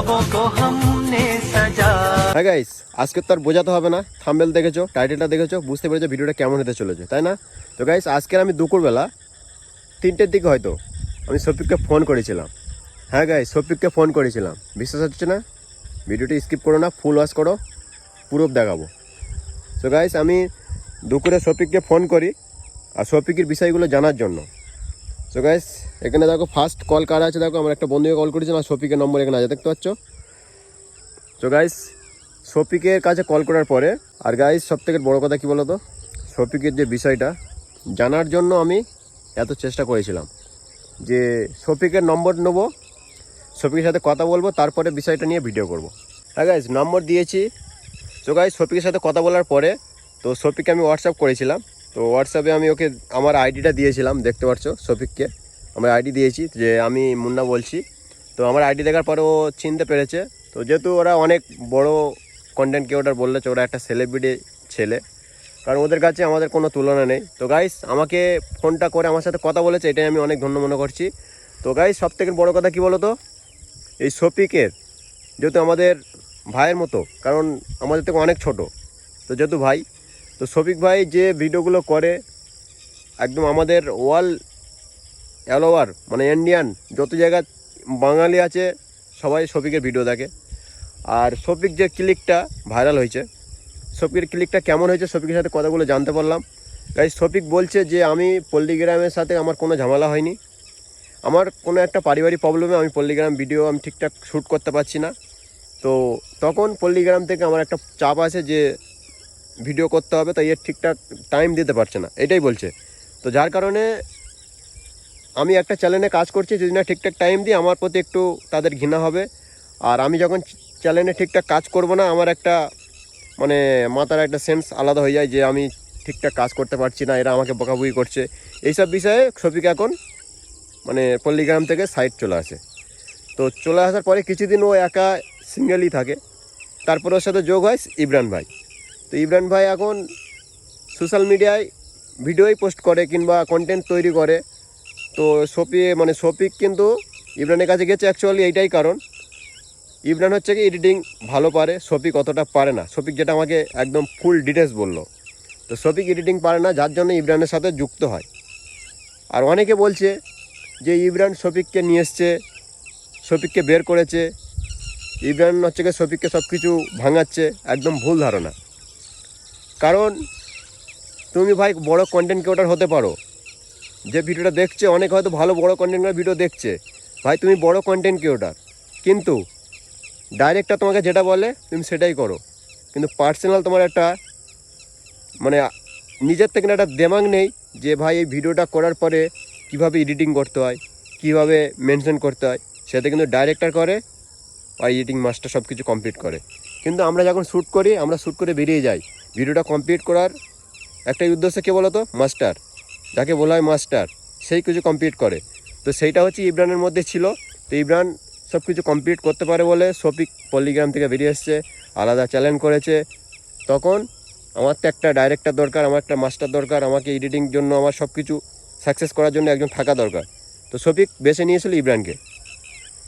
ख्वाबों को हमने सजा হ্যাঁ গাইস আজকে তো আর বোঝাতে হবে না থাম্বেল দেখেছো টাইটেলটা দেখেছো বুঝতে পেরেছো ভিডিওটা কেমন হতে চলেছে তাই না তো গাইস আজকের আমি দুপুরবেলা তিনটের দিকে হয়তো আমি শফিককে ফোন করেছিলাম হ্যাঁ গাইস শফিককে ফোন করেছিলাম বিশ্বাস হচ্ছে না ভিডিওটি স্কিপ করো না ফুল ওয়াশ করো পুরো দেখাবো তো গাইস আমি দুপুরে শফিককে ফোন করি আর শফিকের বিষয়গুলো জানার জন্য তো গাইস এখানে দেখো ফার্স্ট কল কার আছে? দেখো, আমার একটা বন্ধুকে কল করেছিলাম আর শফিকের নম্বর এখানে আছে, দেখতে পাচ্ছ? তো গাইস শফিকের কাছে কল করার পরে, আর গাইস সব থেকে বড়ো কথা কী বলো তো শফিকের যে বিষয়টা, জানার জন্য আমি এত চেষ্টা করেছিলাম যে শফিকের নম্বর নেব, শফিকের সাথে কথা বলব, তারপরে বিষয়টা নিয়ে ভিডিও করব। হ্যাঁ গাইস নম্বর দিয়েছি। তো গাইস শফিকের সাথে কথা বলার পরে, তো শফিককে আমি হোয়াটসঅ্যাপ করেছিলাম। তো হোয়াটসঅ্যাপে আমি ওকে আমার আইডিটা দিয়েছিলাম, দেখতে পাচ্ছ শফিককে। আমার আইডি দিয়েছি যে আমি মুন্না বলছি। তো আমার আইডি দেখার পরে ও চিনতে পেরেছে। তো যেহেতু ওরা অনেক বড় কন্টেন্ট ক্রিয়েটার বললেছে, ওরা একটা সেলিব্রিটি ছেলে। কারণ ওদের কাছে আমাদের কোনো তুলনা নেই। তো গাইস আমাকে ফোনটা করে আমার সাথে কথা বলেছে, এটাই আমি অনেক ধন্য মনে করছি। তো গাইস সব থেকে বড়ো কথা কী বলো তো এই শফিকের, যেহেতু আমাদের ভাইয়ের মতো, কারণ আমাদের থেকে অনেক ছোট। তো যেহেতু ভাই তো শফিক ভাই যে ভিডিওগুলো করে, একদম আমাদের ওয়াল অল ওভার মানে ইন্ডিয়ান যত জায়গা বাঙালি আছে, সবাই শফিকের ভিডিও দেখে। আর শফিক যে ক্লিকটা ভাইরাল হয়েছে, শফিকের ক্লিকটা কেমন হয়েছে, শফিকের সাথে কথাগুলো জানতে পারলাম। তাই শফিক বলছে যে, আমি পল্লীগ্রামের সাথে আমার কোনো ঝামেলা হয়নি। আমার কোনো একটা পারিবারিক প্রবলেমে আমি পল্লীগ্রাম ভিডিও আমি ঠিকঠাক শ্যুট করতে পারছি না। তো তখন পল্লীগ্রাম থেকে আমার একটা চাপ আছে যে ভিডিও করতে হবে, তাই এর ঠিকঠাক টাইম দিতে পারছে না। এটাই বলছে। তো যার কারণে আমি একটা চ্যানেলে কাজ করছি, যদি না ঠিকঠাক টাইম দিই, আমার প্রতি একটু তাদের ঘৃণা হবে। আর আমি যখন চ্যানেলে ঠিকঠাক কাজ করব না, আমার একটা মানে মাথার একটা সেন্স আলাদা হয়ে যায় যে আমি ঠিকঠাক কাজ করতে পারছি না, এরা আমাকে বকাবুকি করছে। এইসব বিষয়ে শফিক এখন মানে পল্লীগ্রাম থেকে সাইড চলে আসে। তো চলে আসার পরে কিছুদিন ও একা সিঙ্গেলই থাকে। তারপর ওর সাথে যোগ হয় ইমরান ভাই। তো ইমরান ভাই এখন সোশ্যাল মিডিয়ায় ভিডিওই পোস্ট করে কিংবা কন্টেন্ট তৈরি করে। তো শফি মানে শফিক কিন্তু ইমরানের কাছে গেছে অ্যাকচুয়ালি এইটাই কারণ। ইমরান হচ্ছে কি এডিটিং ভালো পারে শফিক অতটা পারে না। শফিক যেটা আমাকে একদম ফুল ডিটেলস বলল। তো শফিক এডিটিং পারে না, যার জন্য ইমরানের সাথে যুক্ত হয়। আর অনেকে বলছে যে ইমরান শফিককে নিয়ে এসছে শফিককে বের করেছে। ইমরান হচ্ছে কি শফিককে সব কিছু ভাঙাচ্ছে, একদম ভুল ধারণা। কারণ তুমি ভাই বড় কন্টেন্ট ক্রিয়েটার হতে পারো। যে ভিডিওটা দেখছে, অনেক হয়তো ভালো বড় কন্টেন্ট ভিডিও দেখছে। ভাই, তুমি বড় কন্টেন্ট ক্রিয়েটার কিন্তু ডাইরেক্টটা তোমাকে যেটা বলে, তুমি সেটাই করো। কিন্তু পার্সোনাল তোমার একটা মানে নিজের থেকে একটা দেমাগ নেই যে ভাই এই ভিডিওটা করার পরে কীভাবে এডিটিং করতে হয়, কীভাবে মেনশন করতে হয়। সেটা কিন্তু ডাইরেক্টর করে আর এডিটিং মাস্টার সব কিছু কমপ্লিট করে। কিন্তু আমরা যখন শ্যুট করি, আমরা শ্যুট করে বেরিয়ে যাই। ভিডিওটা কমপ্লিট করার একটাই উদ্দেশ্য কে বলো তো মাস্টার। যাকে বলা হয় মাস্টার, সেই কিছু কমপ্লিট করে। তো সেইটা হচ্ছে ইব্রানের মধ্যে ছিল। তো ইব্রান সব কিছু কমপ্লিট করতে পারে বলে শফিক পল্লীগ্রাম থেকে বেরিয়ে এসছে, আলাদা চ্যালেঞ্জ করেছে। তখন আমার তো একটা ডাইরেক্টর দরকার, আমার একটা মাস্টার দরকার, আমাকে এডিটিং জন্য, আমার সব কিছু সাকসেস করার জন্য একজন থাকা দরকার। তো শফিক বেছে নিয়েছিল ইব্রানকে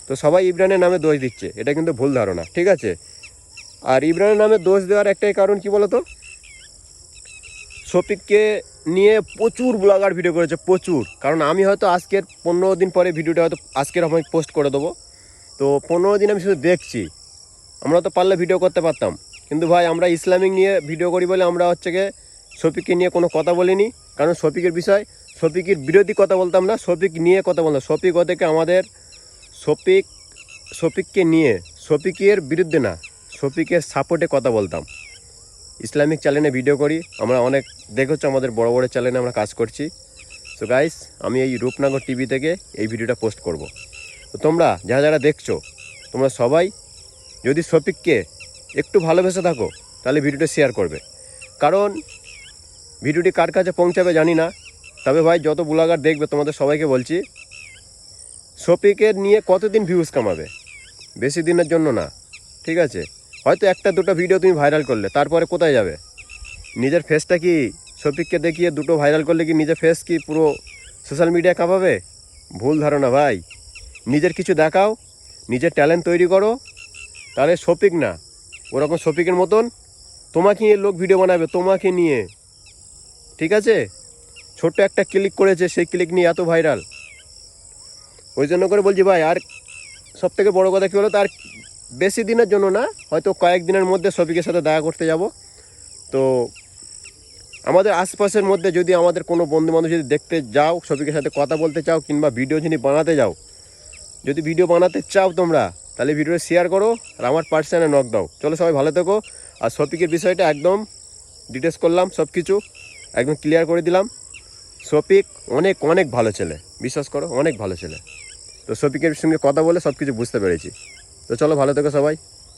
তো সবাই ইব্রানের নামে দোষ দিচ্ছে, এটা কিন্তু ভুল ধারণা, ঠিক আছে? আর ইব্রানের নামে দোষ দেওয়ার একটাই কারণ কি বলতো? শফিককে নিয়ে প্রচুর ব্লগার ভিডিও করেছে, প্রচুর। কারণ আমি হয়তো আজকের পনেরো দিন পরে ভিডিওটা হয়তো আজকের আমি পোস্ট করে দেবো। তো পনেরো দিন আমি শুধু দেখছি। আমরা তো পারলে ভিডিও করতে পারতাম। কিন্তু ভাই, আমরা ইসলামিক নিয়ে ভিডিও করি বলে আমরা হচ্ছে গিয়ে শফিককে নিয়ে কোনো কথা বলিনি। কারণ শফিকের বিষয়, শফিকের বিরোধী কথা বলতাম না শফিক নিয়ে কথা বলতাম। শফিক ওদেরকে আমাদের শফিক, শফিককে নিয়ে, শফিকের বিরুদ্ধে না। শফিকের সাপোর্টে কথা বলতাম। ইসলামিক চ্যানেলে ভিডিও করি, আমরা অনেক দেখেছ আমাদের বড় বড় চ্যানেলে আমরা কাজ করছি। সো গাইস আমি এই রূপনগর টিভি থেকে এই ভিডিওটা পোস্ট করব। তো তোমরা, যারা যারা দেখছ, তোমরা সবাই যদি শফিককে একটু ভালোবেসে থাকো, তাহলে ভিডিওটা শেয়ার করবে। কারণ, ভিডিওটি কার কাছে পৌঁছাবে জানি না। তবে ভাই, যত ব্লগার দেখবে, তোমাদের সবাইকে বলছি শফিকের নিয়ে কতদিন ভিউজ কামাবে? বেশি দিনের জন্য না, ঠিক আছে? হয়তো একটা দুটো ভিডিও তুমি ভাইরাল করলে, তারপরে কোথায় যাবে? নিজের ফেসটা কি শফিককে দেখিয়ে দুটো ভাইরাল করলে কি নিজের ফেস কি পুরো সোশ্যাল মিডিয়া কাঁপাবে? ভুল ধারণা ভাই। নিজের কিছু দেখাও, নিজের ট্যালেন্ট তৈরি করো। তাহলে শফিক না, ওরকম শফিকের মতন তোমাকে নিয়ে লোক ভিডিও বানাবে, তোমাকে নিয়ে। ঠিক আছে? ছোট্ট একটা ক্লিক করেছে, সেই ক্লিক নিয়ে এত ভাইরাল ওই জন্য করে বলছি ভাই, আর সব থেকে বড়ো কথা কী হলো তার বেশি দিনের জন্য না, হয়তো কয়েক দিনের মধ্যে শফিকের সাথে দেখা করতে যাব। তো আমাদের আশপাশের মধ্যে যদি আমাদের কোনো বন্ধু বান্ধব যদি দেখতে যাও শফিকের সাথে কথা বলতে চাও কিংবা ভিডিও যদি বানাতে যাও, যদি ভিডিও বানাতে চাও তোমরা, তাহলে ভিডিও শেয়ার করো আর আমার পার্সনে নক দাও। চলো সবাই ভালো থেকো। আর শফিকের বিষয়টা একদম ডিটেলস করলাম সব কিছু একদম ক্লিয়ার করে দিলাম। শফিক অনেক অনেক ভালো ছেলে। বিশ্বাস করো, অনেক ভালো ছেলে। তো শফিকের সঙ্গে কথা বলে সব কিছু বুঝতে পেরেছি। তো চলো ভালো থেকো সবাই।